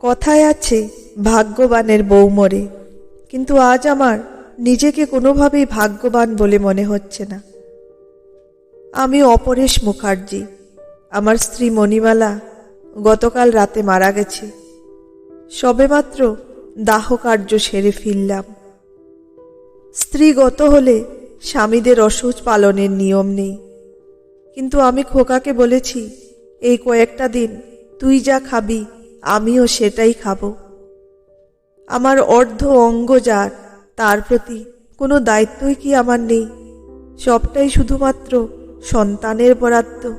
কথায় আছে, ভাগ্যবানের বউ মরে। কিন্তু আজ আমার নিজেকে কোনোভাবেই ভাগ্যবান বলে মনে হচ্ছে না। আমি অপরেশ মুখার্জি। আমার স্ত্রী মণিমালা গতকাল রাতে মারা গেছে। সবেমাত্র দাহ কার্য সেরে ফিরলাম। স্ত্রী গত হলে স্বামীদের অসুচ পালনের নিয়ম নেই। কিন্তু আমি খোকাকে বলেছি, এই কয়েকটা দিন তুই যা খাবি আমিও সেটাই খাব। আমার অর্ধ অঙ্গ যার, তার প্রতি কোনো দায়িত্বই কি আমার নেই? সবটাই শুধুমাত্র সন্তানের বরাদ্দ।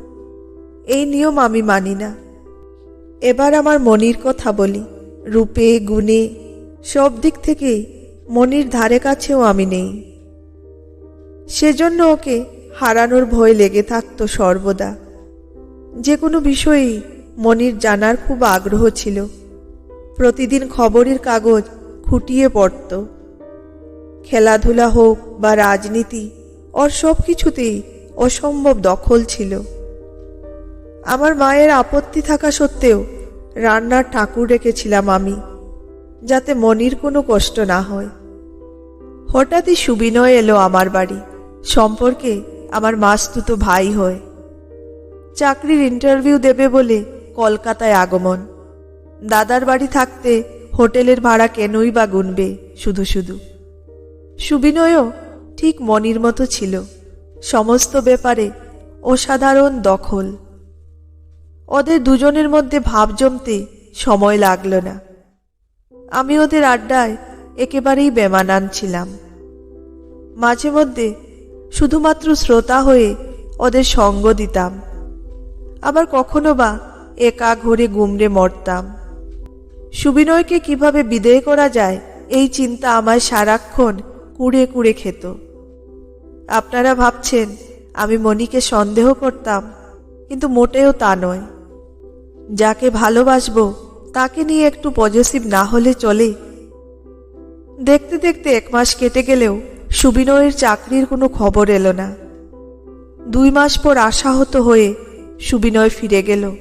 এই নিয়ম আমি মানি না। এবার আমার মনির কথা বলি। রূপে, গুণে, সব দিক থেকেই মনির ধারে কাছেও আমি নেই। সেজন্য ওকে হারানোর ভয় লেগে থাকতো সর্বদা। যে কোনো বিষয়েই মনির জানার খুব আগ্রহ ছিল। প্রতিদিন খবরের কাগজ খুঁটিয়ে পড়ত। খেলাধুলা হোক বা রাজনীতি, ওর সব কিছুতেই অসম্ভব দখল ছিল। আমার মায়ের আপত্তি থাকা সত্ত্বেও রান্নার ঠাকুর রেখেছিলাম আমি, যাতে মনির কোনো কষ্ট না হয়। হঠাৎই সুবিনয় এলো আমার বাড়ি, সম্পর্কে আমার মাস্তুতো ভাই হয়। চাকরির ইন্টারভিউ দেবে বলে কলকাতায় আগমন। দাদার বাড়ি থাকতে হোটেলের ভাড়া কেনই বা গুনবে শুধু শুধু। সুবিনয়ও ঠিক মনির মতো ছিল। সমস্ত ব্যাপারে অসাধারণ দখল। ওদের দুজনের মধ্যে ভাব জমতে সময় লাগল না। আমি ওদের আড্ডায় একেবারেই বেমানান ছিলাম। মাঝে মধ্যে শুধুমাত্র শ্রোতা হয়ে ওদের সঙ্গ দিতাম। আবার কখনো বা একা ঘুরে গুমড়ে মরতাম। সুবিনয়কে কীভাবে বিদেয় করা যায়, এই চিন্তা আমায় সারাক্ষণ কুড়ে কুড়ে খেত। আপনারা ভাবছেন, আমি মনিকে সন্দেহ করতাম, কিন্তু মোটেও তা নয়। যাকে ভালোবাসবো, তাকে নিয়ে একটু পজিটিভ না হলে চলে। দেখতে দেখতে এক মাস কেটে গেলেও সুবিনয়ের চাকরির কোনো খবর এলো না। দুই মাস পর আশাহত হয়ে সুবিনয় ফিরে গেল।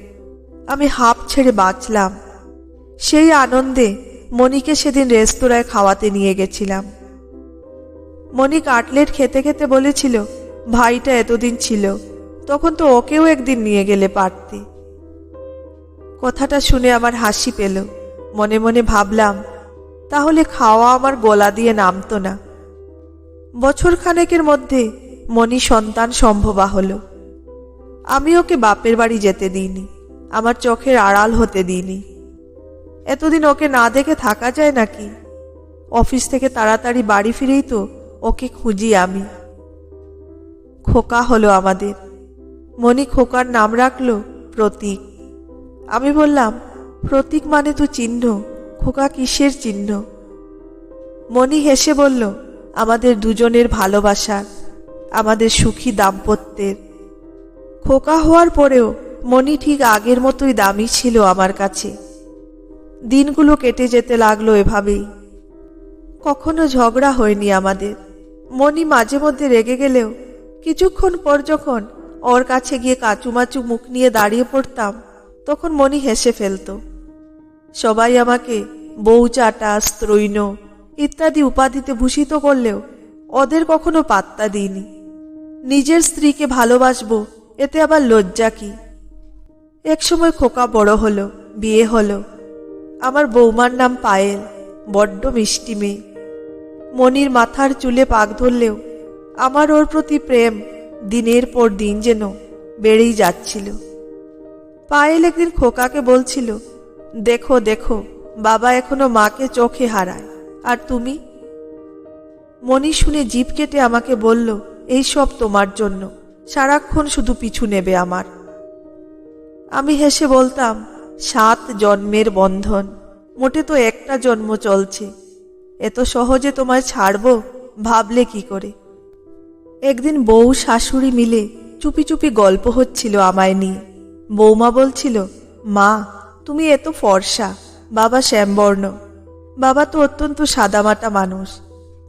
আমি হাঁপ ছেড়ে বাঁচলাম। সেই আনন্দে মণিকে সেদিন রেস্তোরাঁয় খাওয়াতে নিয়ে গেছিলাম। মণি কাটলেট খেতে খেতে বলেছিল, ভাইটা এতদিন ছিল, তখন তো ওকেও একদিন নিয়ে গেলে পারতে। কথাটা শুনে আমার হাসি পেল। মনে মনে ভাবলাম, তাহলে খাওয়া আমার গলা দিয়ে নামতো না। বছর খানেকের মধ্যে মণি সন্তান সম্ভবা হলো। আমি ওকে বাপের বাড়ি যেতে দিইনি। আমার চোখের আড়াল হতে দিইনি। এতদিন ওকে না দেখে থাকা যায় নাকি? অফিস থেকে তাড়াতাড়ি বাড়ি ফিরেই তো ওকে খুঁজি আমি। খোকা হলো আমাদের। মণি খোকার নাম রাখল প্রতীক। আমি বললাম, প্রতীক মানে তো চিহ্ন। খোকা কিসের চিহ্ন? মণি হেসে বলল, আমাদের দুজনের ভালোবাসার, আমাদের সুখী দাম্পত্যের। খোকা হওয়ার পরেও মণি ঠিক আগের মতোই দামি ছিল আমার কাছে। দিনগুলো কেটে যেতে লাগল এভাবেই। কখনো ঝগড়া হয়নি আমাদের। মণি মাঝে মধ্যে রেগে গেলেও কিছুক্ষণ পর যখন ওর কাছে গিয়ে কাচুমাচু মুখ নিয়ে দাঁড়িয়ে পড়তাম, তখন মণি হেসে ফেলত। সবাই আমাকে বউ চাটা, স্ত্রৈন ইত্যাদি উপাধিতে ভূষিত করলেও ওদের কখনো পাত্তা দিইনি। নিজের স্ত্রীকে ভালোবাসবো, এতে আবার লজ্জা কি? একসময় খোকা বড় হলো, বিয়ে হলো। আমার বৌমার নাম পায়েল, বড্ড মিষ্টি মেয়ে। মনির মাথার চুলে পাক ধরলেও আমার ওর প্রতি প্রেম দিনের পর দিন যেন বেড়েই যাচ্ছিল। পায়েল একদিন খোকাকে বলছিল, দেখো দেখো, বাবা এখনও মাকে চোখে হারায়, আর তুমি? মনি শুনে জিভ কেটে আমাকে বলল এই সব তোমার জন্য, সারাক্ষণ শুধু পিছু নেবে আমার। আমি হেসে বলতাম, সাত জন্মের বন্ধন, মোটে তো একটা জন্ম চলছে। এত সহজে তোমায় ছাড়বো, ভাবলে কি করে? একদিন বউ শাশুড়ি মিলে চুপি চুপি গল্প হচ্ছিল আমায় নিয়ে। বৌমা বলছিল, মা, তুমি এত ফর্সা, বাবা শ্যামবর্ণ। বাবা তো অত্যন্ত সাদামাটা মানুষ।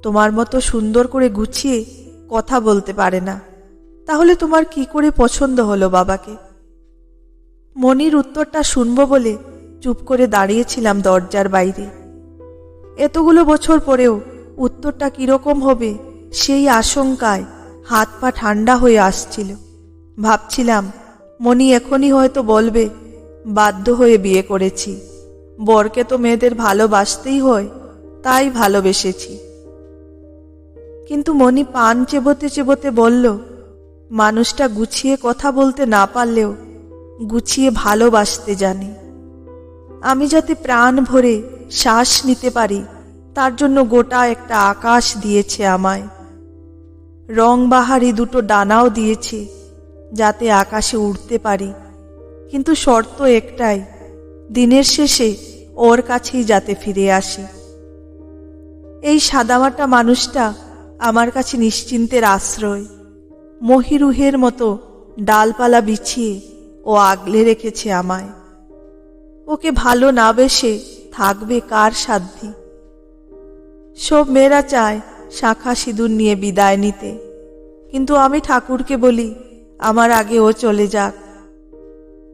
তোমার মতো সুন্দর করে গুছিয়ে কথা বলতে পারে না। তাহলে তোমার কি করে পছন্দ হলো বাবাকে? মনির উত্তরটা শুনব বলে চুপ করে দাঁড়িয়েছিলাম দরজার বাইরে। এতগুলো বছর পরেও উত্তরটা কীরকম হবে সেই আশঙ্কায় হাত পা ঠান্ডা হয়ে আসছিল। ভাবছিলাম, মনি এখনই হয়তো বলবে, বাধ্য হয়ে বিয়ে করেছি। বরকে তো মেয়েদের ভালোবাসতেই হয়, তাই ভালোবেসেছি। কিন্তু মনি পান চেবোতে চেবোতে বলল, মানুষটা গুছিয়ে কথা বলতে না পারলেও গুছিয়ে ভালোবাসতে জানে। আমি যাতে প্রাণ ভরে শ্বাস নিতে পারি, তার জন্য গোটা একটা আকাশ দিয়েছে আমায়। রংবাহারি দুটো ডানাও দিয়েছে, যাতে আকাশে উড়তে পারি। কিন্তু শর্ত একটাই, দিনের শেষে ওর কাছেই যাতে ফিরে আসি। এই সাদামাটা মানুষটা আমার কাছে নিশ্চিন্তের আশ্রয়। মহিরুহের মতো ডালপালা বিছিয়ে ও আগলে রেখেছে আমায়। ওকে ভালো না বেসে থাকবে কার সাধ্যি সব মেয়েরা চায় শাখা সিঁদুর নিয়ে বিদায় নিতে। কিন্তু আমি ঠাকুরকে বলি, আমার আগে ও চলে যাক।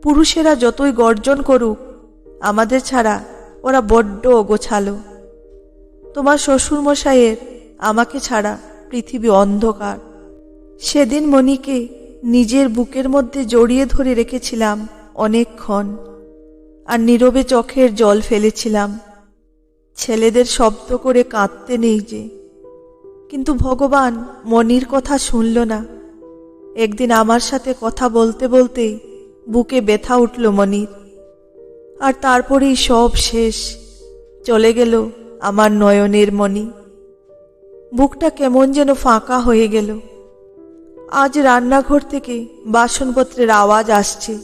পুরুষেরা যতই গর্জন করুক, আমাদের ছাড়া ওরা বড্ড গোছালো তোমার শ্বশুরমশাইয়ের আমাকে ছাড়া পৃথিবী অন্ধকার। সেদিন মণিকে নিজের বুকের মধ্যে জড়িয়ে ধরে রেখেছিলাম অনেকক্ষণ। আর নীরবে চোখের জল ফেলেছিলাম। ছেলেদের শব্দ করে কাঁদতে নেই যে। কিন্তু ভগবান মনির কথা শুনল না। একদিন আমার সাথে কথা বলতে বলতেই বুকে ব্যথা উঠল মনির। আর তারপরেই সব শেষ। চলে গেল আমার নয়নের মণি। বুকটা কেমন যেন ফাঁকা হয়ে গেল। আজ রান্নাঘর থেকে বাসনপত্রের আওয়াজ আসছে,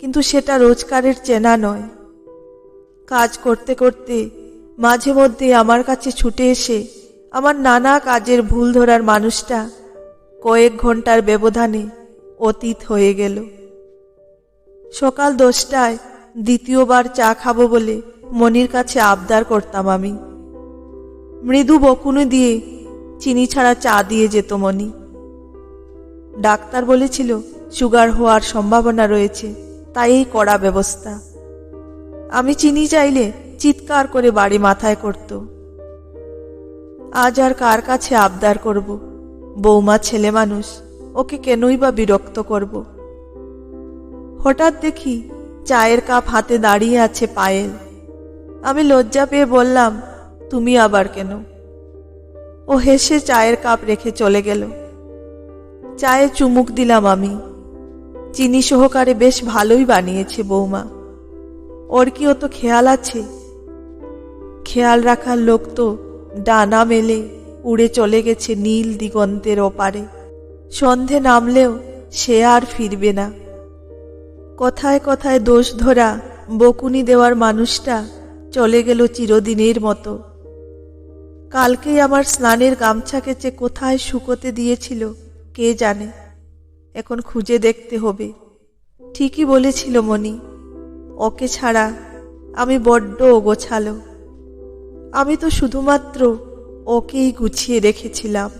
কিন্তু সেটা রোজকারের চেনা নয়। কাজ করতে করতে মাঝে মধ্যে আমার কাছে ছুটে এসে আমার নানা কাজের ভুল ধরার মানুষটা কয়েক ঘণ্টার ব্যবধানে অতীত হয়ে গেল। সকাল দশটায় দ্বিতীয়বার চা খাব বলে মনির কাছে আবদার করতাম আমি। মৃদু বকুনি দিয়ে চিনি ছাড়া চা দিয়ে যেত মনি। ডাক্তার বলেছিল, সুগার হওয়ার সম্ভাবনা রয়েছে, তাই এই কড়া ব্যবস্থা। আমি চিনি চাইলে চিৎকার করে বাড়ি মাথায় করত। আজ আর কার কাছে আবদার করব? বৌমা ছেলে মানুষ, ওকে কেনই বা বিরক্ত করব? হঠাৎ দেখি চায়ের কাপ হাতে দাঁড়িয়ে আছে পায়েল। আমি লজ্জা পেয়ে বললাম, তুমি আবার কেন? ও হেসে চায়ের কাপ রেখে চলে গেল। চায়ে চুমুক দিলাম আমি। চিনি সহকারে বেশ ভালোই বানিয়েছে বৌমা। ওর কি অত খেয়াল আছে? খেয়াল রাখার লোক তো ডানা মেলে উড়ে চলে গেছে নীল দিগন্তের ওপারে। সন্ধে নামলেও সে আর ফিরবে না। কথায় কথায় দোষ ধরা বকুনি দেওয়ার মানুষটা চলে গেল চিরদিনের মতো। কালকেই আমার স্নানের গামছা কেচে কোথায় শুকোতে দিয়েছিল কে জানে? এখন খুঁজে দেখতে হবে। ঠিকই বলেছিল মনি ওকে ছাড়া আমি বড্ড গোছালো। আমি তো শুধুমাত্র ওকেই গুছিয়ে রেখেছিলাম।